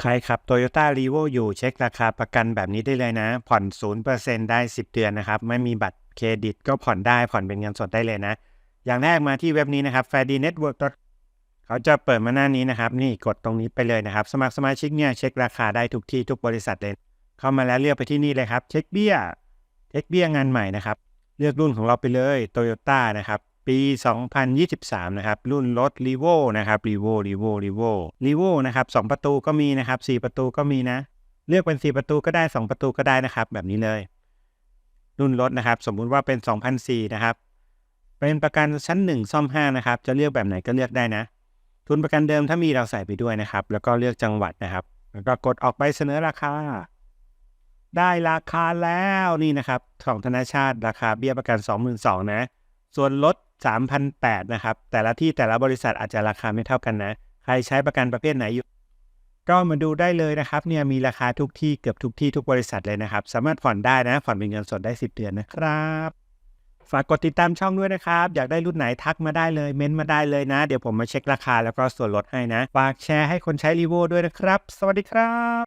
ใครขับ Toyota r e v o อยู่เช็คราคาประกันแบบนี้ได้เลยนะ ผ่อน 0%ได้ 10 เดือนนะครับ ไม่มีบัตรเครดิตก็ผ่อนได้ผ่อนเป็นเงินสดได้เลยนะ อย่างแรกมาที่เว็บนี้นะครับ f a d y Network เขาจะเปิดมาหน้านี้นะครับ นี่กดตรงนี้ไปเลยนะครับ สมัครสมาชิกเนี่ยเช็คราคาได้ทุกที่ทุกบริษัทเลย เข้ามาแล้วเลือกไปที่นี่เลยครับ เช็คเบี้ยเช็คเบี้ยงานใหม่นะครับ เลือกรุ่นของเราไปเลย Toyota นะครับ ปี 2023 นะครับ รุ่นรถ r e v o นะครับ r e v o r e v o r e v o r e v o นะครับ2ประตูก็มีนะครับ4ประตูก็มีนะ เลือกเป็น 4 ประตูก็ได้ 2 ประตูก็ได้นะครับ แบบนี้เลย รุ่นรถนะครับ สมมุติว่าเป็น2004นะครับ เป็นประกันชั้น 1 ซ่อม 5 นะครับ จะเลือกแบบไหนก็เลือกได้นะ ทุนประกันเดิมถ้ามีเราใส่ไปด้วยนะครับ แล้วก็เลือกจังหวัดนะครับ แล้วก็กดออกไปเสนอราคาได้ราคาแล้วนี่นะครับ ของธนาชาติราคาเบี้ยประกัน 22,000นะ ส่วนลด 3,800นะครับ แต่ละที่แต่ละบริษัทอาจจะราคาไม่เท่ากันนะ ใครใช้ประกันประเภทไหนอยู่ ก็มาดูได้เลยนะครับเนี่ยมีราคาทุกที่เกือบทุกที่ทุกบริษัทเลยนะครับ สามารถผ่อนได้นะ ผ่อนเป็นเงินสดได้ 10 เดือนนะครับ ฝากกดติดตามช่องด้วยนะครับ อยากได้รุ่นไหนทักมาได้เลย เม้นมาได้เลยนะ เดี๋ยวผมมาเช็คราคาแล้วก็ส่วนลดให้นะ ฝากแชร์ให้คนใช้รีโวด้วยนะครับ สวัสดีครับ